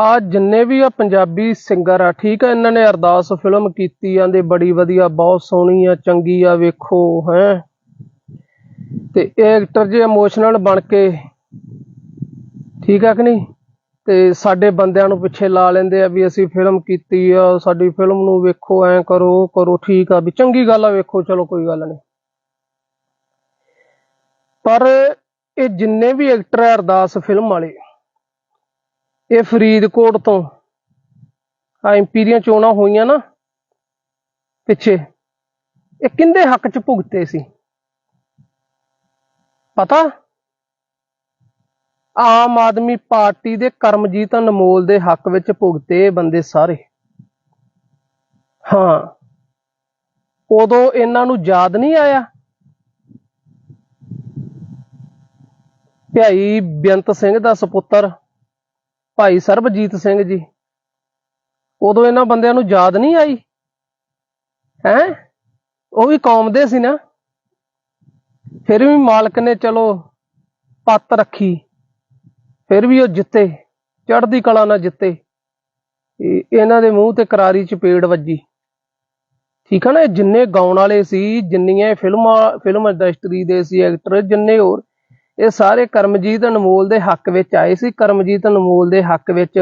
ਆ ਜਿੰਨੇ ਵੀ ਆ ਪੰਜਾਬੀ ਸਿੰਗਰ ਆ, ਠੀਕ ਆ, ਇਹਨਾਂ ਨੇ ਅਰਦਾਸ ਫਿਲਮ ਕੀਤੀ ਜਾਂਦੇ ਬੜੀ ਵਧੀਆ, ਬਹੁਤ ਸੋਹਣੀ ਆ, ਚੰਗੀ ਆ, ਵੇਖੋ, ਹੈ। ਤੇ ਇਹ ਐਕਟਰ ਜੇ ਇਮੋਸ਼ਨਲ ਬਣ ਕੇ, ਠੀਕ ਆ ਕਿ ਨਹੀਂ? ਤੇ ਸਾਡੇ ਬੰਦਿਆਂ ਨੂੰ ਪਿੱਛੇ ਲਾ ਲੈਂਦੇ ਆ ਵੀ ਅਸੀਂ ਫਿਲਮ ਕੀਤੀ ਆ, ਸਾਡੀ ਫਿਲਮ ਨੂੰ ਵੇਖੋ, ਐ ਕਰੋ, ਉਹ ਕਰੋ, ਠੀਕ ਆ, ਵੀ ਚੰਗੀ ਗੱਲ ਆ, ਵੇਖੋ, ਚਲੋ, ਕੋਈ ਗੱਲ ਨਹੀਂ। ਪਰ ਇਹ ਜਿੰਨੇ ਵੀ ਐਕਟਰ ਆ, ਅਰਦਾਸ ਫਿਲਮ ਵਾਲੇ ਇਹ ਫਰੀਦਕੋਟ ਤੋਂ ਆ ਐਮਪੀ ਦੀਆਂ ਚੋਣਾਂ ਹੋਈਆਂ ਨਾ ਪਿੱਛੇ, ਇਹ ਕਿੰਦੇ ਹੱਕ ਚ ਭੁਗਤੇ ਸੀ? ਪਤਾ? ਆਮ ਆਦਮੀ ਪਾਰਟੀ ਦੇ ਕਰਮਜੀਤ ਅਨਮੋਲ ਦੇ ਹੱਕ ਵਿੱਚ ਭੁਗਤੇ ਬੰਦੇ ਸਾਰੇ। ਹਾਂ। ਉਦੋਂ ਇਹਨਾਂ ਨੂੰ ਯਾਦ ਨਹੀਂ ਆਇਆ? ਭਾਈ ਬੇਅੰਤ ਸਿੰਘ ਦਾ ਸੁਪੁੱਤਰ ਭਾਈ ਸਰਬਜੀਤ ਸਿੰਘ ਜੀ, ਉਦੋਂ ਇਹਨਾਂ ਬੰਦਿਆਂ ਨੂੰ ਯਾਦ ਨਹੀਂ ਆਈ? ਹੈ? ਉਹ ਵੀ ਕੌਮ ਦੇ ਸੀ ਨਾ। ਫਿਰ ਵੀ ਮਾਲਕ ਨੇ ਚਲੋ ਪੱਤ ਰੱਖੀ, ਫਿਰ ਵੀ ਉਹ ਜਿੱਤੇ, ਚੜ੍ਹਦੀ ਕਲਾ ਨਾਲ ਜਿੱਤੇ। ਇਹਨਾਂ ਦੇ ਮੂੰਹ ਤੇ ਕਰਾਰੀ ਚਪੇੜ ਵੱਜੀ। ਠੀਕ ਹੈ ਨਾ, ਇਹ ਜਿੰਨੇ ਗਾਉਣ ਵਾਲੇ ਸੀ, ਜਿੰਨੀਆਂ ਫਿਲਮਾਂ, ਫਿਲਮ ਇੰਡਸਟਰੀ ਦੇ ਸੀ, ਐਕਟਰ, ਜਿੰਨੇ ਹੋਰ ਇਹ ਸਾਰੇ ਕਰਮਜੀਤ ਅਨਮੋਲ ਦੇ ਹੱਕ ਵਿੱਚ ਆਏ ਸੀ। ਕਰਮਜੀਤ ਅਨਮੋਲ ਦੇ ਹੱਕ ਵਿੱਚ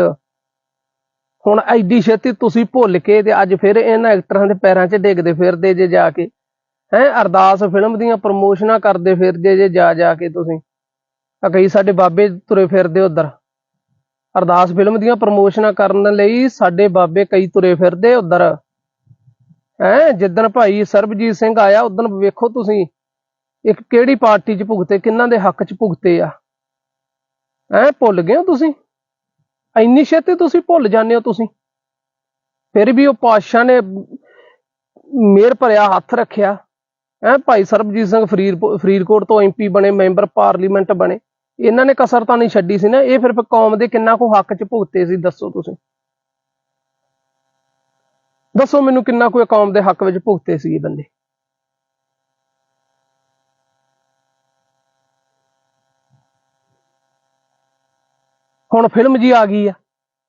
ਹੁਣ ਐਡੀ ਛੇਤੀ ਤੁਸੀਂ ਭੁੱਲ ਕੇ ਤੇ ਅੱਜ ਫਿਰ ਇਹਨਾਂ ਐਕਟਰਾਂ ਦੇ ਪੈਰਾਂ 'ਚ ਡਿੱਗਦੇ ਫਿਰਦੇ ਜੇ ਜਾ ਕੇ। ਹੈ, ਅਰਦਾਸ ਫਿਲਮ ਦੀਆਂ ਪ੍ਰਮੋਸ਼ਨਾਂ ਕਰਦੇ ਫਿਰਦੇ ਜੇ ਜਾ ਜਾ ਕੇ ਤੁਸੀਂ। ਆ ਕਈ ਸਾਡੇ ਬਾਬੇ ਤੁਰੇ ਫਿਰਦੇ ਉਧਰ। ਅਰਦਾਸ ਫਿਲਮ ਦੀਆਂ ਪ੍ਰਮੋਸ਼ਨਾਂ ਕਰਨ ਲਈ ਸਾਡੇ ਬਾਬੇ ਕਈ ਤੁਰੇ ਫਿਰਦੇ ਉਧਰ। ਹੈ, ਜਿੱਦਣ ਭਾਈ ਸਰਬਜੀਤ ਸਿੰਘ ਆਇਆ ਉਦੋਂ ਵੇਖੋ ਤੁਸੀਂ। ਇੱਕ ਕਿਹੜੀ ਪਾਰਟੀ 'ਚ ਭੁਗਤੇ, ਕਿੰਨਾਂ ਦੇ ਹੱਕ 'ਚ ਭੁਗਤੇ ਆ? ਐ ਭੁੱਲ ਗਏ ਹੋ ਤੁਸੀਂ? ਇੰਨੀ ਛੇਤੀ ਤੁਸੀਂ ਭੁੱਲ ਜਾਂਦੇ ਹੋ ਤੁਸੀਂ। ਫਿਰ ਵੀ ਉਹ ਪਾਤਸ਼ਾਹ ਨੇ ਮੇਰ ਭਰਿਆ, ਹੱਥ ਰੱਖਿਆ। ਐ ਭਾਈ ਸਰਬਜੀਤ ਸਿੰਘ ਫਰੀਦ ਫਰੀਦਕੋਟ ਤੋਂ ਐਮਪੀ ਬਣੇ, ਮੈਂਬਰ ਪਾਰਲੀਮੈਂਟ ਬਣੇ। ਇਹਨਾਂ ਨੇ ਕਸਰ ਤਾਂ ਨਹੀਂ ਛੱਡੀ ਸੀ ਨਾ, ਇਹ ਫਿਰ ਕੌਮ ਦੇ ਕਿੰਨਾ ਕੁ ਹੱਕ 'ਚ ਭੁਗਤੇ ਸੀ, ਦੱਸੋ ਤੁਸੀਂ। ਦੱਸੋ ਮੈਨੂੰ ਕਿੰਨਾ ਕੁ ਕੌਮ ਦੇ ਹੱਕ ਵਿੱਚ ਭੁਗਤੇ ਸੀ ਇਹ ਬੰਦੇ। ਹੁਣ ਫਿਲਮ ਜੀ ਆ ਗਈ ਆ,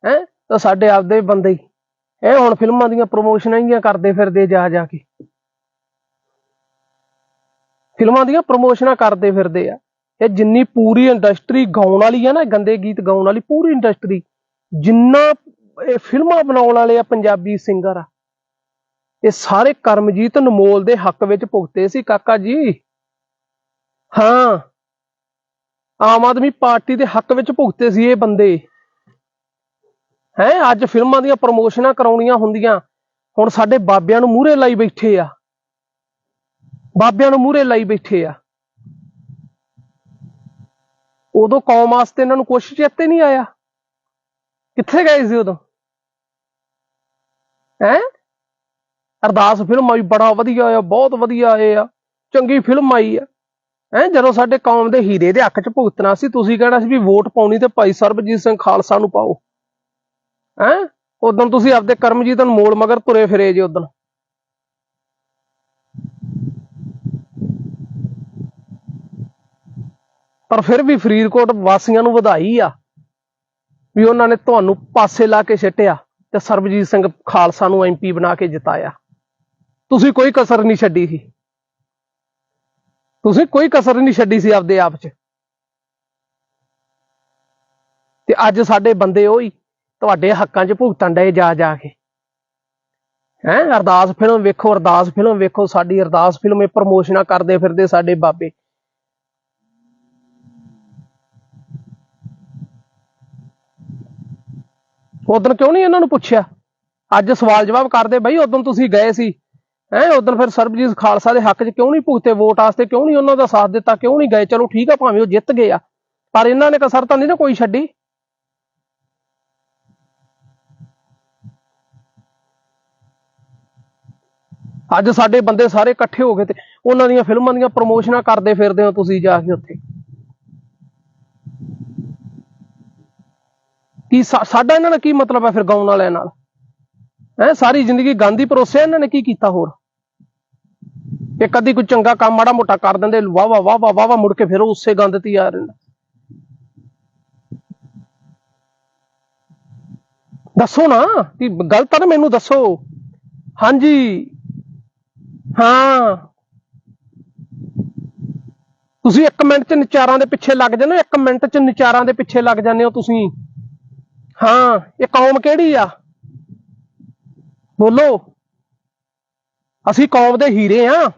ਹੈ? ਤਾਂ ਸਾਡੇ ਆਪਦੇ ਬੰਦੇ ਹੀ। ਇਹ ਹੁਣ ਫਿਲਮਾਂ ਦੀਆਂ ਪ੍ਰੋਮੋਸ਼ਨਾਂ ਹੀ ਕਰਦੇ ਫਿਰਦੇ ਜਾ ਜਾ ਕੇ। ਫਿਲਮਾਂ ਦੀਆਂ ਪ੍ਰੋਮੋਸ਼ਨਾਂ ਕਰਦੇ ਫਿਰਦੇ ਆ। ਇਹ ਜਿੰਨੀ ਪੂਰੀ ਇੰਡਸਟਰੀ ਗਾਉਣ ਵਾਲੀ ਆ ਨਾ ਗੰਦੇ ਗੀਤ ਗਾਉਣ ਵਾਲੀ ਪੂਰੀ ਇੰਡਸਟਰੀ ਜਿੰਨਾ ਇਹ ਫਿਲਮਾਂ ਬਣਾਉਣ ਵਾਲੇ ਆ ਪੰਜਾਬੀ ਸਿੰਗਰ ਆ। ਇਹ ਸਾਰੇ ਕਰਮਜੀਤ ਅਨਮੋਲ ਦੇ ਹੱਕ ਵਿੱਚ ਭੁਗਤੇ ਸੀ, ਕਾਕਾ ਜੀ। ਹਾਂ। ਆਮ ਆਦਮੀ ਪਾਰਟੀ ਦੇ ਹੱਕ ਵਿੱਚ ਭੁਗਤੇ ਸੀ ਇਹ ਬੰਦੇ। ਹੈ, ਅੱਜ ਫਿਲਮਾਂ ਦੀਆਂ ਪ੍ਰਮੋਸ਼ਨਾਂ ਕਰਾਉਣੀਆਂ ਹੁੰਦੀਆਂ। ਹੁਣ ਸਾਡੇ ਬਾਬਿਆਂ ਨੂੰ ਮੂਹਰੇ ਲਾਈ ਬੈਠੇ ਆ। ਬਾਬਿਆਂ ਨੂੰ ਮੂਹਰੇ ਲਾਈ ਬੈਠੇ ਆ। ਉਦੋਂ ਕੌਮ ਵਾਸਤੇ ਇਹਨਾਂ ਨੂੰ ਕੁਛ ਚੇਤੇ ਨਹੀਂ ਆਇਆ। ਕਿੱਥੇ ਗਏ ਸੀ ਉਦੋਂ? ਹੈ? ਅਰਦਾਸ ਫਿਲਮ ਆਈ ਬੜਾ ਵਧੀਆ ਆ, ਬਹੁਤ ਵਧੀਆ ਆਏ ਆ। ਚੰਗੀ ਫਿਲਮ ਆਈ ਆ। ਹੈ, ਜਦੋਂ ਸਾਡੇ ਕੌਮ ਦੇ ਹੀਰੇ ਦੇ ਹੱਕ 'ਚ ਭੁਗਤਣਾ ਸੀ, ਤੁਸੀਂ ਕਹਿਣਾ ਸੀ ਵੀ ਵੋਟ ਪਾਉਣੀ ਤੇ ਭਾਈ ਸਰਬਜੀਤ ਸਿੰਘ ਖਾਲਸਾ ਨੂੰ ਪਾਓ। ਹੈ, ਉਦੋਂ ਤੁਸੀਂ ਆਪਦੇ ਕਰਮਜੀਤ ਅਨਮੋਲ ਮਗਰ ਤੁਰੇ ਫਿਰੇ ਜੇ ਉਦੋਂ। ਪਰ ਫਿਰ ਵੀ ਫਰੀਦਕੋਟ ਵਾਸੀਆਂ ਨੂੰ ਵਧਾਈ ਆ, ਵੀ ਉਹਨਾਂ ਨੇ ਤੁਹਾਨੂੰ ਪਾਸੇ ਲਾ ਕੇ ਛੱਟਿਆ ਤੇ ਸਰਬਜੀਤ ਸਿੰਘ ਖਾਲਸਾ ਨੂੰ ਐਮਪੀ ਬਣਾ ਕੇ ਜਿਤਾਇਆ। ਤੁਸੀਂ ਕੋਈ ਕਸਰ ਨਹੀਂ ਛੱਡੀ ਸੀ। ਤੁਸੀਂ ਕੋਈ ਕਸਰ ਨਹੀਂ ਛੱਡੀ ਸੀ ਆਪਦੇ ਆਪ 'ਚ। ਤੇ ਅੱਜ ਸਾਡੇ ਬੰਦੇ ਉਹੀ ਤੁਹਾਡੇ ਹੱਕਾਂ 'ਚ ਭੁਗਤਣ ਡਏ ਜਾ ਜਾ ਕੇ। ਹੈ, ਅਰਦਾਸ ਫਿਲਮ ਵੇਖੋ, ਅਰਦਾਸ ਫਿਲਮ ਵੇਖੋ, ਸਾਡੀ ਅਰਦਾਸ ਫਿਲਮ ਇਹ ਪ੍ਰਮੋਸ਼ਨਾਂ ਕਰਦੇ ਫਿਰਦੇ ਸਾਡੇ ਬਾਬੇ। ਉਦੋਂ ਕਿਉਂ ਨਹੀਂ ਇਹਨਾਂ ਨੂੰ ਪੁੱਛਿਆ? ਅੱਜ ਸਵਾਲ ਜਵਾਬ ਕਰਦੇ, ਬਈ ਉਦੋਂ ਤੁਸੀਂ ਗਏ ਸੀ। ਹੈ ਉਦੋਂ ਫਿਰ ਸਰਬਜੀਤ ਖਾਲਸਾ ਦੇ ਹੱਕ 'ਚ ਕਿਉਂ ਨਹੀਂ ਭੁਗਤੇ ਵੋਟ ਵਾਸਤੇ? ਕਿਉਂ ਨਹੀਂ ਉਹਨਾਂ ਦਾ ਸਾਥ ਦਿੱਤਾ? ਕਿਉਂ ਨਹੀਂ ਗਏ? ਚਲੋ ਠੀਕ ਆ, ਭਾਵੇਂ ਉਹ ਜਿੱਤ ਗਏ ਆ। ਪਰ ਇਹਨਾਂ ਨੇ ਕਸਰ ਤਾਂ ਨਹੀਂ ਨਾ ਕੋਈ ਛੱਡੀ। ਅੱਜ ਸਾਡੇ ਬੰਦੇ ਸਾਰੇ ਇਕੱਠੇ ਹੋ ਗਏ ਤੇ ਉਹਨਾਂ ਦੀਆਂ ਫਿਲਮਾਂ ਦੀਆਂ ਪ੍ਰਮੋਸ਼ਨਾਂ ਕਰਦੇ ਫਿਰਦੇ ਹੋ ਤੁਸੀਂ ਜਾ ਕੇ ਉੱਥੇ। ਕੀ ਸਾਡਾ ਇਹਨਾਂ ਨਾਲ ਕੀ ਮਤਲਬ ਹੈ ਫਿਰ ਗਾਉਣ ਵਾਲਿਆਂ ਨਾਲ? ਹੈ, ਸਾਰੀ ਜ਼ਿੰਦਗੀ ਗਾਂਧੀ ਪਰੋਸਿਆ ਇਹਨਾਂ ਨੇ ਕੀ ਕੀਤਾ ਹੋਰ? ਇਹ ਕਦੀ ਕੋਈ ਚੰਗਾ ਕੰਮ ਮਾੜਾ ਮੋਟਾ ਕਰ ਦਿੰਦੇ, ਵਾਹ ਵਾਹ ਵਾਹ ਵਾਹ ਵਾਹ ਵਾਹ, ਮੁੜ ਕੇ ਫਿਰ ਉਹ ਉਸੇ ਗੰਦ ਤੇ ਆ ਰਹਿੰਦਾ ਦੱਸੋ ਨਾ, ਕਿ ਗਲਤ ਆ ਨਾ ਮੈਨੂੰ ਦੱਸੋ। ਹਾਂਜੀ। ਹਾਂ। ਤੁਸੀਂ 1 ਮਿੰਟ ਚ ਨਿਚਾਰਾਂ ਦੇ ਪਿੱਛੇ ਲੱਗ ਜਾਂਦੇ ਹੋ 1 ਮਿੰਟ ਚ ਨਿਚਾਰਾਂ ਦੇ ਪਿੱਛੇ ਲੱਗ ਜਾਂਦੇ ਹੋ ਤੁਸੀਂ। ਹਾਂ ਇਹ ਕੌਮ ਕਿਹੜੀ ਆ? ਬੋਲੋ। ਅਸੀਂ ਕੌਮ ਦੇ ਹੀਰੇ ਆ।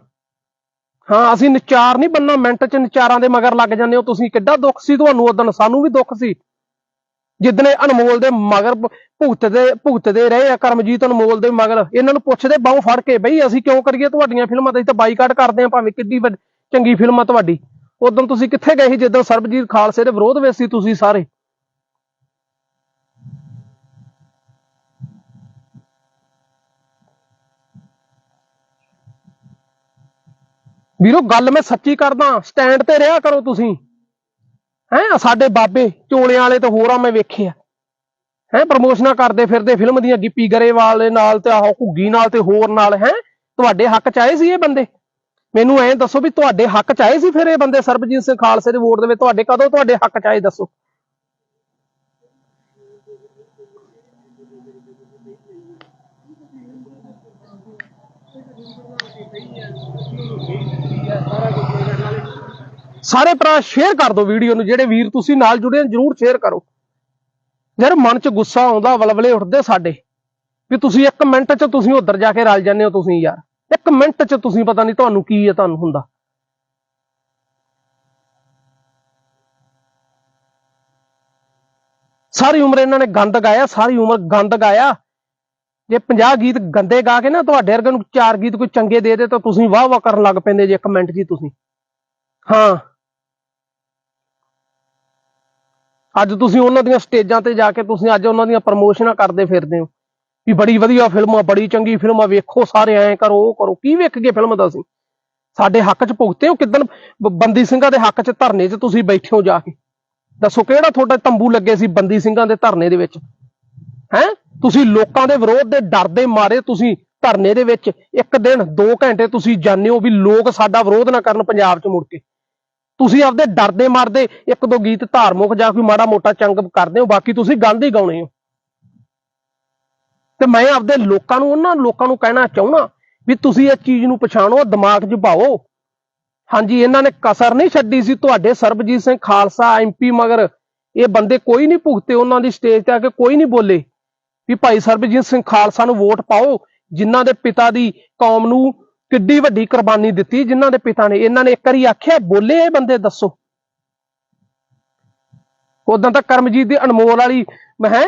ਹਾਂ, ਅਸੀਂ ਨਿਚਾਰ ਨਹੀਂ ਬੰਨਾ, ਮਿੰਟ ਚ ਨਿਚਾਰਾਂ ਦੇ ਮਗਰ ਲੱਗ ਜਾਂਦੇ ਹੋ ਤੁਸੀਂ। ਕਿੱਡਾ ਦੁੱਖ ਸੀ ਤੁਹਾਨੂੰ ਉਦੋਂ ਸਾਨੂੰ ਵੀ ਦੁੱਖ ਸੀ। ਜਿੱਦਨੇ ਅਨਮੋਲ ਦੇ ਮਗਰ ਭੁਗਤਦੇ ਭੁਗਤਦੇ ਰਹੇ ਆ ਕਰਮਜੀਤ ਅਨਮੋਲ ਦੇ ਮਗਰ, ਇਹਨਾਂ ਨੂੰ ਪੁੱਛਦੇ ਬਾਹੋਂ ਫੜ ਕੇ, ਬਈ ਅਸੀਂ ਕਿਉਂ ਕਰੀਏ ਤੁਹਾਡੀਆਂ ਫਿਲਮਾਂ ਦਾ ਅਸੀਂ ਤਾਂ ਬਾਈਕਾਟ ਕਰਦੇ ਆ, ਭਾਵੇਂ ਕਿੱਡੀ ਵੱਡ- ਚੰਗੀ ਫਿਲਮ ਆ ਤੁਹਾਡੀ। ਉਦੋਂ ਤੁਸੀਂ ਕਿੱਥੇ ਗਏ ਸੀ? ਜਦੋਂ ਸਰਬਜੀਤ ਖਾਲਸੇ ਦੇ ਵਿਰੋਧ ਵਿੱਚ ਸੀ ਤੁਸੀਂ ਸਾਰੇ। ਵੀਰੋ, ਗੱਲ ਮੈਂ ਸੱਚੀ ਕਰਦਾ ਸਟੈਂਡ ਤੇ ਰਿਹਾ ਕਰੋ ਤੁਸੀਂ। ਹੈ ਸਾਡੇ ਬਾਬੇ ਚੋਲਿਆਂ ਵਾਲੇ ਤੇ ਹੋਰਾਂ ਮੈਂ ਵੇਖਿਆ। ਹੈ, ਪ੍ਰਮੋਸ਼ਨਾਂ ਕਰਦੇ ਫਿਰਦੇ ਫਿਲਮ ਦੀਆਂ, ਗਿੱਪੀ ਗਰੇਵਾਲ ਦੇ ਨਾਲ ਤੇ ਆਹ ਘੁੱਗੀ ਨਾਲ ਤੇ ਹੋਰ ਨਾਲ, ਹੈ, ਤੁਹਾਡੇ ਹੱਕ ਚ ਆਏ ਸੀ ਇਹ ਬੰਦੇ? ਮੈਨੂੰ ਐਂ ਦੱਸੋ ਵੀ ਤੁਹਾਡੇ ਹੱਕ ਚ ਆਏ ਸੀ ਫਿਰ ਇਹ ਬੰਦੇ ਸਰਬਜੀਤ ਸਿੰਘ ਖਾਲਸੇ ਦੇ ਵੋਟ ਦੇ ਵਿੱਚ? ਤੁਹਾਡੇ ਕਦੋਂ ਤੁਹਾਡੇ ਹੱਕ ਚ ਆਏ, ਦੱਸੋ? ਸਾਰੇ ਭਰਾ ਸ਼ੇਅਰ ਕਰ ਦਿਓ ਵੀਡੀਓ ਨੂੰ, ਜਿਹੜੇ ਵੀਰ ਤੁਸੀਂ ਨਾਲ ਜੁੜੇ ਹੋ, ਜਰੂਰ ਸ਼ੇਅਰ ਕਰੋ। ਯਾਰ, ਮਨ 'ਚ ਗੁੱਸਾ ਆਉਂਦਾ, ਵਲਵਲੇ ਉੱਠਦੇ ਸਾਡੇ। ਵੀ ਤੁਸੀਂ ਇੱਕ ਮਿੰਟ 'ਚ ਤੁਸੀਂ ਉੱਧਰ ਜਾ ਕੇ ਰਲ ਜਾਂਦੇ ਹੋ ਤੁਸੀਂ ਯਾਰ। ਇੱਕ ਮਿੰਟ 'ਚ ਤੁਸੀਂ ਪਤਾ ਨਹੀਂ ਤੁਹਾਨੂੰ ਕੀ ਹੈ ਤੁਹਾਨੂੰ ਹੁੰਦਾ। ਸਾਰੀ ਉਮਰ ਇਹਨਾਂ ਨੇ ਗੰਦ ਗਾਇਆ, ਸਾਰੀ ਉਮਰ ਗੰਦ ਗਾਇਆ। ਜੇ 50 ਗੀਤ ਗੰਦੇ ਗਾ ਕੇ ਨਾ ਤੁਹਾਡੇ ਵਰਗੇ ਨੂੰ ਚਾਰ ਗੀਤ ਕੋਈ ਚੰਗੇ ਦੇ ਦੇ ਤਾਂ ਤੁਸੀਂ ਵਾਹ ਵਾਹ ਕਰਨ ਲੱਗ ਪੈਂਦੇ ਜੇ ਇੱਕ ਮਿੰਟ ਜੀ ਤੁਸੀਂ। ਹਾਂ। ਅੱਜ ਤੁਸੀਂ ਉਹਨਾਂ ਦੀਆਂ ਸਟੇਜਾਂ ਤੇ ਜਾ ਕੇ ਤੁਸੀਂ ਅੱਜ ਉਹਨਾਂ ਦੀਆਂ ਪ੍ਰਮੋਸ਼ਨਾਂ ਕਰਦੇ ਫਿਰਦੇ ਹੋ। ਵੀ ਬੜੀ ਵਧੀਆ ਫਿਲਮ ਆ ਬੜੀ ਚੰਗੀ ਫਿਲਮ ਆ ਵੇਖੋ, ਸਾਰੇ ਐਂ ਕਰੋ, ਉਹ ਕਰੋ। ਕੀ ਵੇਖ ਕੇ ਫਿਲਮ ਦਾ ਸੀ ਸਾਡੇ ਹੱਕ 'ਚ ਭੁਗਤੇ ਹੋ? ਕਿਦਨ ਬੰਦੀ ਸਿੰਘਾਂ ਦੇ ਹੱਕ 'ਚ ਧਰਨੇ 'ਚ ਤੁਸੀਂ ਬੈਠੇ ਹੋ ਜਾ ਕੇ? ਦੱਸੋ ਕਿਹੜਾ ਤੁਹਾਡਾ ਤੰਬੂ ਲੱਗੇ ਸੀ ਬੰਦੀ ਸਿੰਘਾਂ ਦੇ ਧਰਨੇ ਦੇ ਵਿੱਚ? ਹੈ? ਤੁਸੀਂ ਲੋਕਾਂ ਦੇ ਵਿਰੋਧ ਦੇ ਡਰ ਦੇ ਮਾਰੇ ਤੁਸੀਂ ਧਰਨੇ ਦੇ ਵਿੱਚ। ਇੱਕ ਦਿਨ 2 ਘੰਟੇ ਤੁਸੀਂ ਜਾਣਦੇ ਹੋ ਵੀ ਲੋਕ ਸਾਡਾ ਵਿਰੋਧ ਨਾ ਕਰਨ ਪੰਜਾਬ 'ਚ ਮੁੜ ਕੇ। ਤੁਸੀਂ ਆਪਦੇ ਡਰਦੇ ਮਾਰਦੇ ਇੱਕ ਦੋ ਗੀਤ ਧਾਰਮਿਕ ਜਾਂ ਕੋਈ ਮਾੜਾ ਮੋਟਾ ਚੰਗ ਕਰਦੇ ਹੋ, ਬਾਕੀ ਤੁਸੀਂ ਗੰਦ ਹੀ ਗਾਉਣੇ ਹੋ। ਤੇ ਮੈਂ ਆਪਦੇ ਲੋਕਾਂ ਨੂੰ, ਉਹਨਾਂ ਲੋਕਾਂ ਨੂੰ ਕਹਿਣਾ ਚਾਹੁੰਦਾ ਵੀ ਤੁਸੀਂ ਇਸ ਚੀਜ਼ ਨੂੰ ਪਛਾਣੋ, ਦਿਮਾਗ 'ਚ ਪਾਓ। ਹਾਂਜੀ, ਇਹਨਾਂ ਨੇ ਕਸਰ ਨਹੀਂ ਛੱਡੀ ਸੀ ਤੁਹਾਡੇ ਸਰਬਜੀਤ ਸਿੰਘ ਖਾਲਸਾ ਐਮਪੀ ਮਗਰ। ਇਹ ਬੰਦੇ ਕੋਈ ਨਹੀਂ ਭੁਗਤੇ ਉਹਨਾਂ ਦੀ ਸਟੇਜ ਤੇ ਆ ਕੇ ਕੋਈ ਨਹੀਂ ਬੋਲੇ। ਵੀ ਭਾਈ ਸਰਬਜੀਤ ਸਿੰਘ ਖਾਲਸਾ ਨੂੰ ਵੋਟ ਪਾਓ, ਜਿਨ੍ਹਾਂ ਦੇ ਪਿਤਾ ਦੀ ਕੌਮ ਨੂੰ ਕਿੱਡੀ ਵੱਡੀ ਕੁਰਬਾਨੀ ਦਿੱਤੀ ਜਿਨ੍ਹਾਂ ਦੇ ਪਿਤਾ ਨੇ। ਇਹਨਾਂ ਨੇ ਇੱਕ ਵਾਰੀ ਆਖਿਆ, ਬੋਲੇ ਇਹ ਬੰਦੇ, ਦੱਸੋ। ਉਦੋਂ ਤਾਂ ਕਰਮਜੀਤ ਦੀ ਅਨਮੋਲ ਵਾਲੀ, ਮੈਂ ਹੈ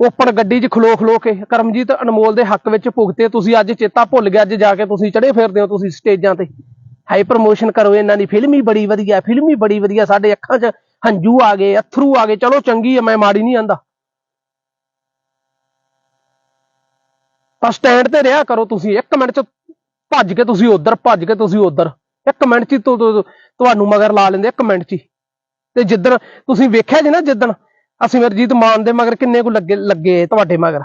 ਓਪਨ ਗੱਡੀ 'ਚ ਖਲੋ ਖਲੋ ਕੇ, ਕਰਮਜੀਤ ਅਨਮੋਲ ਦੇ ਹੱਕ ਵਿੱਚ ਭੁਗਤੇ, ਤੁਸੀਂ ਅੱਜ ਚੇਤਾ ਭੁੱਲ ਗਿਆ ਅੱਜ ਜਾ ਕੇ ਤੁਸੀਂ ਚੜੇ ਫਿਰਦੇ ਹੋ ਤੁਸੀਂ ਸਟੇਜਾਂ ਤੇ। ਹਾਈ ਪ੍ਰਮੋਸ਼ਨ ਕਰੋ ਇਹਨਾਂ ਦੀ, ਫਿਲਮ ਹੀ ਬੜੀ ਵਧੀਆ, ਫਿਲਮ ਹੀ ਬੜੀ ਵਧੀਆ, ਸਾਡੇ ਅੱਖਾਂ 'ਚ ਹੰਝੂ ਆ ਗਏ, ਅਥਰੂ ਆ ਗਏ, ਚਲੋ ਚੰਗੀ ਹੈ ਮੈਂ ਮਾੜੀ ਨਹੀਂ ਆਂਦਾ। ਤਾਂ ਸਟੈਂਡ ਤੇ ਰਿਹਾ ਕਰੋ ਤੁਸੀਂ 1 ਮਿੰਟ 'ਚ ਭੱਜ ਕੇ ਤੁਸੀਂ ਉਧਰ, ਭੱਜ ਕੇ ਤੁਸੀਂ ਉਧਰ। 1 ਮਿੰਟ 'ਚ ਹੀ ਤੁਹਾਨੂੰ ਮਗਰ ਲਾ ਲੈਂਦੇ 1 ਮਿੰਟ 'ਚ ਹੀ। ਤੇ ਜਿੱਦਣ ਤੁਸੀਂ ਵੇਖਿਆ ਜੀ ਨਾ ਜਿੱਦਣ, ਅਸੀਂ ਮਰਜੀਤ ਮਾਨ ਦੇ ਮਗਰ ਕਿੰਨੇ ਕੁ ਲੱਗੇ ਲੱਗੇ ਤੁਹਾਡੇ ਮਗਰ।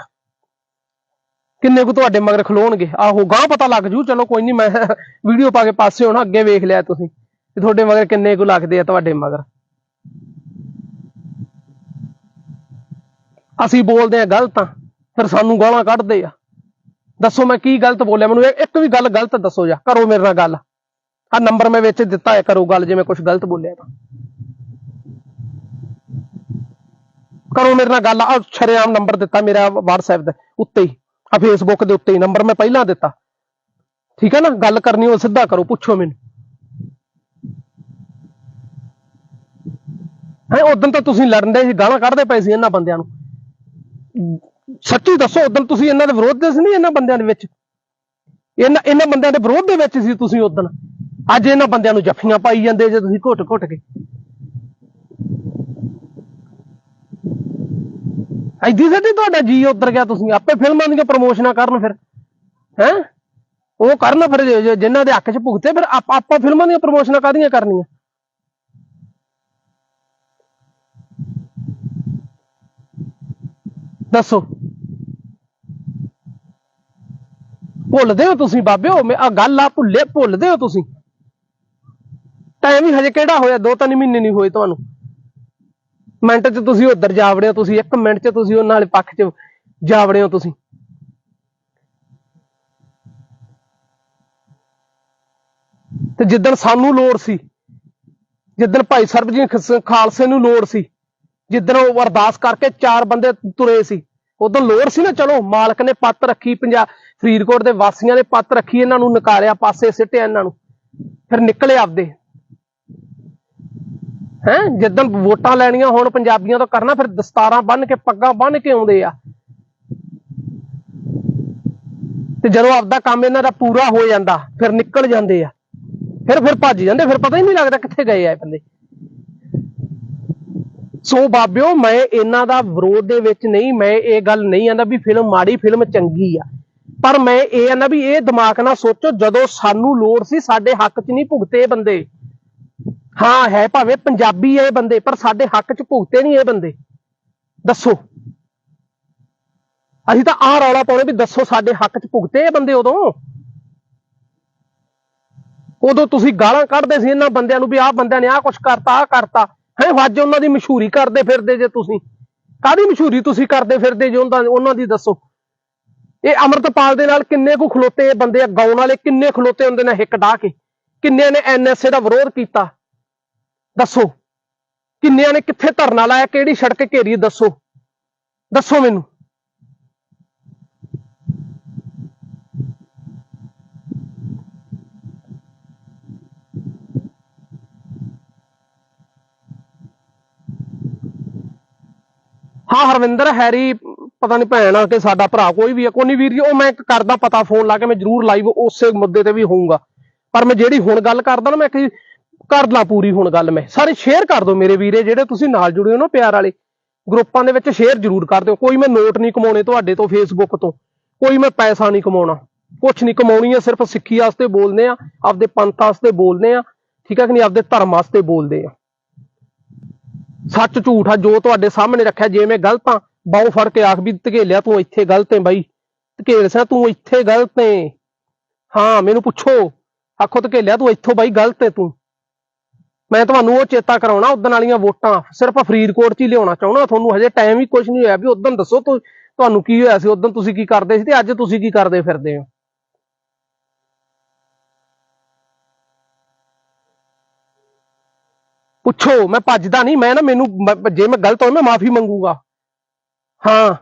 ਕਿੰਨੇ ਕੁ ਤੁਹਾਡੇ ਮਗਰ ਖਲੋਣਗੇ। ਆਹੋ ਗਾਂ ਪਤਾ ਲੱਗ ਜੂ, ਚਲੋ ਕੋਈ ਨਹੀਂ ਮੈਂ ਵੀਡੀਓ ਪਾ ਕੇ ਪਾਸੇ ਹੋਣਾ, ਅੱਗੇ ਵੇਖ ਲਿਆ ਤੁਸੀਂ। ਕਿ ਤੁਹਾਡੇ ਮਗਰ ਕਿੰਨੇ ਕੁ ਲੱਗਦੇ ਆ ਤੁਹਾਡੇ ਮਗਰ। ਅਸੀਂ ਬੋਲਦੇ ਆ ਗਲਤ ਆ ਫਿਰ ਸਾਨੂੰ ਗਾਲਾਂ ਕੱਢਦੇ ਆ। ਦੱਸੋ ਮੈਂ ਕੀ ਗਲਤ ਬੋਲਿਆ? ਮੈਨੂੰ ਇੱਕ ਵੀ ਗੱਲ ਗਲਤ ਦੱਸੋ ਜਾ। ਕਰੋ ਮੇਰੇ ਨਾਲ ਗੱਲ। ਆ ਨੰਬਰ ਮੈਂ ਵਿੱਚ ਦਿੱਤਾ ਹੈ, ਕਰੋ ਗੱਲ ਜੇ ਮੈਂ ਕੁਝ ਗਲਤ ਬੋਲਿਆ ਤਾਂ। ਕਰੋ ਮੇਰੇ ਨਾਲ ਗੱਲ। ਆ ਸ਼ਰੇਆਮ ਨੰਬਰ ਦਿੱਤਾ ਮੇਰਾ WhatsApp ਦੇ ਉੱਤੇ ਹੀ। ਆ Facebook ਦੇ ਉੱਤੇ ਹੀ। ਨੰਬਰ ਮੈਂ ਪਹਿਲਾਂ ਦਿੱਤਾ। ਠੀਕ ਹੈ ਨਾ? ਗੱਲ ਕਰਨੀ ਉਹ ਸਿੱਧਾ ਕਰੋ, ਪੁੱਛੋ ਮੈਨੂੰ। ਹੈ, ਉਦੋਂ ਤਾਂ ਤੁਸੀਂ ਲੜਨ ਦੇ ਸੀ, ਗਾਲਾਂ ਕੱਢਦੇ ਪਏ ਸੀ ਇਹਨਾਂ ਬੰਦਿਆਂ ਨੂੰ। ਸੱਚੀ ਦੱਸੋ ਉਦੋਂ ਤੁਸੀਂ ਇਹਨਾਂ ਦੇ ਵਿਰੋਧ ਦੇ ਸੀ ਨਹੀਂ ਇਹਨਾਂ ਬੰਦਿਆਂ ਦੇ ਵਿੱਚ? ਇਹਨਾਂ ਇਹਨਾਂ ਬੰਦਿਆਂ ਦੇ ਵਿਰੋਧ ਦੇ ਵਿੱਚ ਸੀ ਤੁਸੀਂ ਉਦੋਂ ਅੱਜ ਇਹਨਾਂ ਬੰਦਿਆਂ ਨੂੰ ਜੱਫੀਆਂ ਪਾਈ ਜਾਂਦੇ ਜੇ ਤੁਸੀਂ ਘੁੱਟ ਘੁੱਟ ਕੇ। ਐਡੀ ਸੱਚੀ ਤੁਹਾਡਾ ਜੀ ਉਤਰ ਗਿਆ ਤੁਸੀਂ, ਆਪੇ ਫਿਲਮਾਂ ਦੀਆਂ ਪ੍ਰਮੋਸ਼ਨਾਂ ਕਰਨ ਫਿਰ। ਹੈ? ਉਹ ਕਰਨ ਫਿਰ ਜੇ- ਜਿਨ੍ਹਾਂ ਦੇ ਹੱਕ 'ਚ ਭੁਗਤੇ, ਫਿਰ ਆਪਾਂ ਫਿਲਮਾਂ ਦੀਆਂ ਪ੍ਰਮੋਸ਼ਨਾਂ ਕਾਹਦੀਆਂ ਕਰਨੀਆਂ? ਦੱਸੋ। ਭੁੱਲਦੇ ਹੋ ਤੁਸੀਂ ਬਾਬਿਓ ਆ ਗੱਲ ਆ, ਭੁੱਲੇ ਭੁੱਲਦੇ ਹੋ ਤੁਸੀਂ? ਟਾਈਮ ਹੀ ਹਜੇ ਕਿਹੜਾ ਹੋਇਆ? ਦੋ ਤਿੰਨ ਮਹੀਨੇ ਨਹੀਂ ਹੋਏ ਤੁਹਾਨੂੰ। ਮਿੰਟ 'ਚ ਤੁਸੀਂ ਉਧਰ ਜਾ ਵੜੇ ਤੁਸੀਂ ਇੱਕ ਮਿੰਟ 'ਚ ਤੁਸੀਂ ਉਹਨਾਂ ਵਾਲੇ ਪੱਖ 'ਚ ਜਾਵੜੇ ਹੋ ਤੁਸੀਂ। ਤੇ ਜਿੱਦਣ ਸਾਨੂੰ ਲੋੜ ਸੀ, ਜਿੱਦਣ ਭਾਈ ਸਰਬਜੀਤ ਖਸ- ਖਾਲਸੇ ਨੂੰ ਲੋੜ ਸੀ ਜਿੱਦਣ ਉਹ ਅਰਦਾਸ ਕਰਕੇ ਚਾਰ ਬੰਦੇ ਤੁਰੇ ਸੀ, ਉਦੋਂ ਲੋੜ ਸੀ ਨਾ, ਚਲੋ ਮਾਲਕ ਨੇ ਪੱਤ ਰੱਖੀ ਪੰਜਾਬ ਫਰੀਦਕੋਟ ਦੇ ਵਾਸੀਆਂ ਨੇ ਪੱਤ ਰੱਖੀ, ਇਹਨਾਂ ਨੂੰ ਨਕਾਰਿਆ ਪਾਸੇ ਸਿੱਟਿਆ ਇਹਨਾਂ ਨੂੰ, ਫਿਰ ਨਿਕਲੇ ਆਪਦੇ। ਹੈ ਜਦੋਂ ਵੋਟਾਂ ਲੈਣੀਆਂ ਹੋਣ ਪੰਜਾਬੀਆਂ ਤੋਂ ਕਰਨਾ, ਫਿਰ ਦਸਤਾਰਾਂ ਬੰਨ ਕੇ, ਪੱਗਾਂ ਬੰਨ ਕੇ ਆਉਂਦੇ ਆ। ਤੇ ਜਦੋਂ ਆਪਦਾ ਕੰਮ ਇਹਨਾਂ ਦਾ ਪੂਰਾ ਹੋ ਜਾਂਦਾ, ਫਿਰ ਨਿਕਲ ਜਾਂਦੇ ਆ। ਫਿਰ ਫਿਰ ਭੱਜ ਜਾਂਦੇ, ਫਿਰ ਪਤਾ ਹੀ ਨਹੀਂ ਲੱਗਦਾ ਕਿੱਥੇ ਗਏ ਆ ਇਹ ਬੰਦੇ। ਸੋ ਬਾਬਿਓ, ਮੈਂ ਇਹਨਾਂ ਦਾ ਵਿਰੋਧ ਦੇ ਵਿੱਚ ਨਹੀਂ, ਮੈਂ ਇਹ ਗੱਲ ਨਹੀਂ ਆਂਦਾ ਵੀ ਫਿਲਮ ਮਾੜੀ ਫਿਲਮ ਚੰਗੀ ਆ। ਪਰ ਮੈਂ ਇਹ ਆਂਦਾ ਵੀ ਇਹ ਦਿਮਾਗ ਨਾਲ ਸੋਚੋ, ਜਦੋਂ ਸਾਨੂੰ ਲੋੜ ਸੀ, ਸਾਡੇ ਹੱਕ 'ਚ ਨਹੀਂ ਭੁਗਤੇ ਬੰਦੇ। ਹਾਂ, ਹੈ ਭਾਵੇਂ ਪੰਜਾਬੀ ਇਹ ਬੰਦੇ, ਪਰ ਸਾਡੇ ਹੱਕ 'ਚ ਭੁਗਤੇ ਨਹੀਂ ਇਹ ਬੰਦੇ। ਦੱਸੋ। ਅਸੀਂ ਤਾਂ ਆਹ ਰੌਲਾ ਪਾਉਣੇ ਵੀ ਦੱਸੋ ਸਾਡੇ ਹੱਕ 'ਚ ਭੁਗਤੇ ਇਹ ਬੰਦੇ ਉਦੋਂ। ਉਦੋਂ ਤੁਸੀਂ ਗਾਲਾਂ ਕੱਢਦੇ ਸੀ ਇਹਨਾਂ ਬੰਦਿਆਂ ਨੂੰ ਵੀ ਆਹ ਬੰਦਿਆਂ ਨੇ ਆਹ ਕੁਛ ਕਰਤਾ, ਆਹ ਕਰਤਾ। ਹੈ ਅੱਜ ਉਹਨਾਂ ਦੀ ਮਸ਼ਹੂਰੀ ਕਰਦੇ ਫਿਰਦੇ ਜੇ ਤੁਸੀਂ। ਕਾਦੀ ਮਸ਼ਹੂਰੀ ਤੁਸੀਂ ਕਰਦੇ ਫਿਰਦੇ ਜੇ ਉਹਨਾਂ ਉਹਨਾਂ ਦੀ ਦੱਸੋ। ਇਹ ਅਮਰਤਪਾਲ ਦੇ ਨਾਲ ਕਿੰਨੇ ਕੁ ਖਲੋਤੇ ਬੰਦੇ ਆ, ਗਾਉਣ ਵਾਲੇ ਕਿੰਨੇ ਖਲੋਤੇ ਹੁੰਦੇ ਨੇ ਹਿੱਕ ਡਾਹ ਕੇ। ਕਿੰਨਿਆਂ ਨੇ ਐਨਐਸਏ ਦਾ ਵਿਰੋਧ ਕੀਤਾ। ਦੱਸੋ। ਕਿੰਨਿਆਂ ਨੇ ਕਿੱਥੇ ਧਰਨਾ ਲਾਇਆ, ਕਿਹੜੀ ਸੜਕ ਘੇਰੀ, ਦੱਸੋ। ਦੱਸੋ ਮੈਨੂੰ। ਹਾਂ, ਹਰਵਿੰਦਰ, ਹੈਰੀ, ਪਤਾ ਨਹੀਂ ਭੈਣ ਆ ਕਿ ਸਾਡਾ ਭਰਾ ਕੋਈ ਵੀ ਆ, ਕੋਈ ਨਹੀਂ ਵੀਰ ਜੀ, ਉਹ ਮੈਂ ਕਰਦਾ ਪਤਾ ਫੋਨ ਲਾ ਕੇ, ਮੈਂ ਜ਼ਰੂਰ ਲਾਈਵ ਉਸੇ ਮੁੱਦੇ ਤੇ ਵੀ ਹੋਊਗਾ। ਪਰ ਮੈਂ ਜਿਹੜੀ ਹੁਣ ਗੱਲ ਕਰਦਾ ਨਾ, ਮੈਂ ਕਿ ਕਰ ਲਾ ਪੂਰੀ ਹੁਣ ਗੱਲ ਮੈਂ। ਸਾਰੇ ਸ਼ੇਅਰ ਕਰ ਦਿਓ ਮੇਰੇ ਵੀਰੇ, ਜਿਹੜੇ ਤੁਸੀਂ ਨਾਲ ਜੁੜੇ ਹੋ ਨਾ ਪਿਆਰ ਵਾਲੇ। ਗਰੁੱਪਾਂ ਦੇ ਵਿੱਚ ਸ਼ੇਅਰ ਜ਼ਰੂਰ ਕਰ ਦਿਓ। ਕੋਈ ਮੈਂ ਨੋਟ ਨਹੀਂ ਕਮਾਉਣੇ ਤੁਹਾਡੇ ਤੋਂ ਫੇਸਬੁੱਕ ਤੋਂ। ਕੋਈ ਮੈਂ ਪੈਸਾ ਨਹੀਂ ਕਮਾਉਣਾ। ਕੁਛ ਨਹੀਂ, ਕਮਾਉਣੀ ਆ, ਸਿਰਫ ਸਿੱਖੀ ਵਾਸਤੇ ਬੋਲਦੇ ਆ, ਆਪਦੇ ਪੰਥ ਵਾਸਤੇ ਬੋਲਦੇ ਆ, ਠੀਕ ਹੈ ਕਿ ਨਹੀਂ? ਆਪਦੇ ਧਰਮ ਵਾਸਤੇ ਬੋਲਦੇ ਆ। ਸੱਚ ਝੂਠ ਆ, ਜੋ ਤੁਹਾਡੇ ਸਾਹਮਣੇ ਰੱਖਿਆ, ਜੇ ਮੈਂ ਗਲਤ ਆ, ਬਾਹੋਂ ਫੜ ਕੇ ਆਖ ਵੀ ਧਕੇਲਿਆ, ਤੂੰ ਇੱਥੇ ਗਲਤ ਏ ਬਾਈ। ਧਕੇਲ ਸਿਆ, ਤੂੰ ਇੱਥੇ ਗਲਤ ਏ। ਹਾਂ, ਮੈਨੂੰ ਪੁੱਛੋ। ਆਖੋ, ਧਕੇਲਿਆ, ਤੂੰ ਇੱਥੋਂ ਬਾਈ ਗਲਤ ਏ ਤੂੰ। ਮੈਂ ਤੁਹਾਨੂੰ ਉਹ ਚੇਤਾ ਕਰਾਉਣਾ ਉਦੋਂ ਵਾਲੀਆਂ ਵੋਟਾਂ। ਸਿਰਫ ਫਰੀਦਕੋਟ 'ਚ ਹੀ ਲਿਆਉਣਾ ਚਾਹੁੰਦਾ, ਤੁਹਾਨੂੰ ਹਜੇ ਟਾਈਮ ਹੀ ਕੁਝ ਨਹੀਂ ਹੋਇਆ ਵੀ ਉਦੋਂ ਦੱਸੋ ਤੁਹਾਨੂੰ ਕੀ ਹੋਇਆ ਸੀ ਉਦੋਂ ਤੁਸੀਂ ਕੀ ਕਰਦੇ ਸੀ ਤੇ ਅੱਜ ਤੁਸੀਂ ਕੀ ਕਰਦੇ ਫਿਰਦੇ ਹੋ? ਪੁੱਛੋ, ਮੈਂ ਭੱਜਦਾ ਨਹੀਂ, ਮੈਂ ਨਾ ਮੈਨੂੰ ਜੇ ਮੈਂ ਗਲਤ ਹੋਇਆ, ਮੈਂ ਮਾਫੀ ਮੰਗੂਗਾ। ਹਾਂ।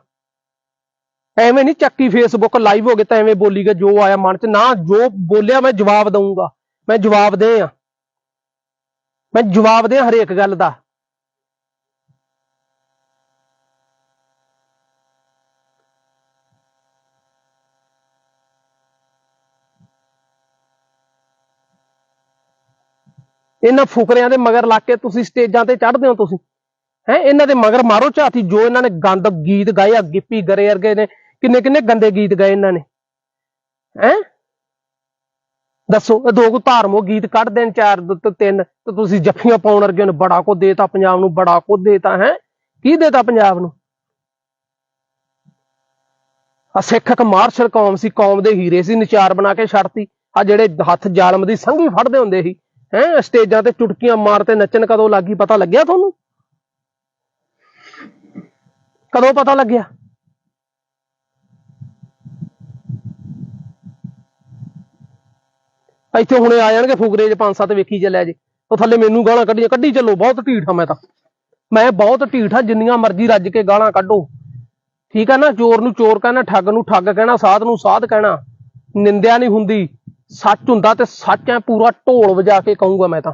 ਐਵੇਂ ਨਹੀਂ ਚੱਕੀ ਫੇਸਬੁੱਕ ਲਾਈਵ ਹੋ ਗਏ ਤਾਂ ਐਵੇਂ ਬੋਲੀ ਬੋਲੀਗਾ ਜੋ ਆਇਆ ਮਨ 'ਚ, ਨਾ ਜੋ ਬੋਲਿਆ ਮੈਂ ਜਵਾਬ ਦਊਂਗਾ। ਮੈਂ ਜਵਾਬ ਦੇ ਆ। ਮੈਂ ਜਵਾਬ ਦੇ ਹਰੇਕ ਗੱਲ ਦਾ। ਇਹਨਾਂ ਫੁਕਰਿਆਂ ਦੇ ਮਗਰ ਲੱਗ ਕੇ ਤੁਸੀਂ ਸਟੇਜਾਂ ਤੇ ਚੜ੍ਹਦੇ ਹੋ ਤੁਸੀਂ। ਹੈ, ਇਹਨਾਂ ਦੇ ਮਗਰ ਮਾਰੋ ਝਾਤੀ ਜੋ ਇਹਨਾਂ ਨੇ ਗੰਦ ਗੀਤ ਗਾਏ ਆ, ਗਿੱਪੀ ਗਰੇ ਵਰਗੇ ਨੇ। ਕਿੰਨੇ ਕਿੰਨੇ ਗੰਦੇ ਗੀਤ ਗਾਏ ਇਹਨਾਂ ਨੇ। ਹੈ? ਦੱਸੋ, ਇਹ ਦੋ ਕੁ ਧਾਰਮੋ ਗੀਤ ਕੱਢ ਦੇਣ ਚਾਰ ਤੇ ਤਿੰਨ। ਤੇ ਤੁਸੀਂ ਜੱਫੀਆਂ ਪਾਉਣ ਵਰਗੇ ਨੇ, ਬੜਾ ਕੁ ਦੇਤਾ ਪੰਜਾਬ ਨੂੰ, ਬੜਾ ਕੁ ਦੇਤਾ, ਹੈ? ਕੀ ਦੇਤਾ ਪੰਜਾਬ ਨੂੰ? ਆ ਸਿੱਖ ਇੱਕ ਮਾਰਸ਼ਲ ਕੌਮ ਸੀ, ਕੌਮ ਦੇ ਹੀਰੇ ਸੀ, ਨਿਚਾਰ ਬਣਾ ਕੇ ਛੱਡਤੀ। ਆ ਜਿਹੜੇ ਹੱਥ ਜ਼ਾਲਮ ਦੀ ਸੰਗੀ ਫੜਦੇ ਹੁੰਦੇ ਸੀ। ਹੈ, ਸਟੇਜਾਂ ਤੇ ਚੁਟਕੀਆਂ ਮਾਰ ਤੇ ਨੱਚਣ ਕਦੋਂ ਲੱਗੀ, ਪਤਾ ਲੱਗਿਆ ਤੁਹਾਨੂੰ? ਕਦੋਂ ਪਤਾ ਲੱਗਿਆ? ਇੱਥੇ ਹੁਣੇ ਆ ਜਾਣਗੇ ਫੁਗਰੇ ਚ, ਪੰਜ ਸੱਤ ਵੇਖੀ ਚੱਲਿਆ ਜੇ। ਉਹ ਥੱਲੇ ਮੈਨੂੰ ਗਾਲਾਂ ਕੱਢੀਆਂ, ਕੱਢੀ ਚੱਲੋ, ਬਹੁਤ ਢੀਠ ਹਾਂ ਮੈਂ ਤਾਂ। ਮੈਂ ਬਹੁਤ ਢੀਠ ਹਾਂ, ਜਿੰਨੀਆਂ ਮਰਜ਼ੀ ਰੱਜ ਕੇ ਗਾਲਾਂ ਕੱਢੋ। ਠੀਕ ਆ ਨਾ, ਚੋਰ ਨੂੰ ਚੋਰ ਕਹਿਣਾ, ਠੱਗ ਨੂੰ ਠੱਗ ਕਹਿਣਾ, ਸਾਧ ਨੂੰ ਸਾਧ ਕਹਿਣਾ। ਨਿੰਦਿਆ ਨਹੀਂ ਹੁੰਦੀ। ਸੱਚ ਹੁੰਦਾ ਤੇ ਸੱਚ ਐ ਪੂਰਾ ਢੋਲ ਵਜਾ ਕੇ ਕਹੂੰਗਾ ਮੈਂ ਤਾਂ।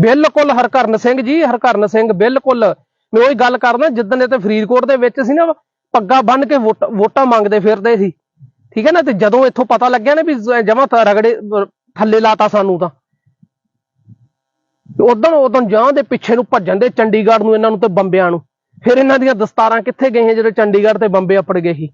ਬਿਲਕੁਲ ਹਰਕਰਨ ਸਿੰਘ ਜੀ, ਹਰਕਰਨ ਸਿੰਘ, ਬਿਲਕੁਲ। ਮੈਂ ਉਹੀ ਗੱਲ ਕਰਦਾ, ਜਿੱਦਣ ਇਹ ਤੇ ਫਰੀਦਕੋਟ ਦੇ ਵਿੱਚ ਸੀ ਨਾ, ਪੱਗਾ ਬੰਨ ਕੇ ਵੋਟ- ਵੋਟਾਂ ਮੰਗਦੇ ਫਿਰਦੇ ਸੀ। ਠੀਕ ਹੈ ਨਾ? ਤੇ ਜਦੋਂ ਇੱਥੋਂ ਪਤਾ ਲੱਗਿਆ ਨਾ ਵੀ ਜਮਾ ਰਗੜੇ, ਅਹ, ਥੱਲੇ ਲਾਤਾ ਸਾਨੂੰ ਤਾਂ। ਉਦੋਂ ਉਦੋਂ ਜਾਂ ਦੇ ਪਿੱਛੇ ਨੂੰ ਭੱਜਣ ਦੇ ਚੰਡੀਗੜ੍ਹ ਨੂੰ ਇਹਨਾਂ ਨੂੰ ਤੇ ਬੰਬਿਆਂ ਨੂੰ। ਫਿਰ ਇਹਨਾਂ ਦੀਆਂ ਦਸਤਾਰਾਂ ਕਿੱਥੇ ਗਈਆਂ ਜਦੋਂ ਚੰਡੀਗੜ੍ਹ ਤੇ ਬੰਬੇ ਅਪੜ ਗਏ ਸੀ?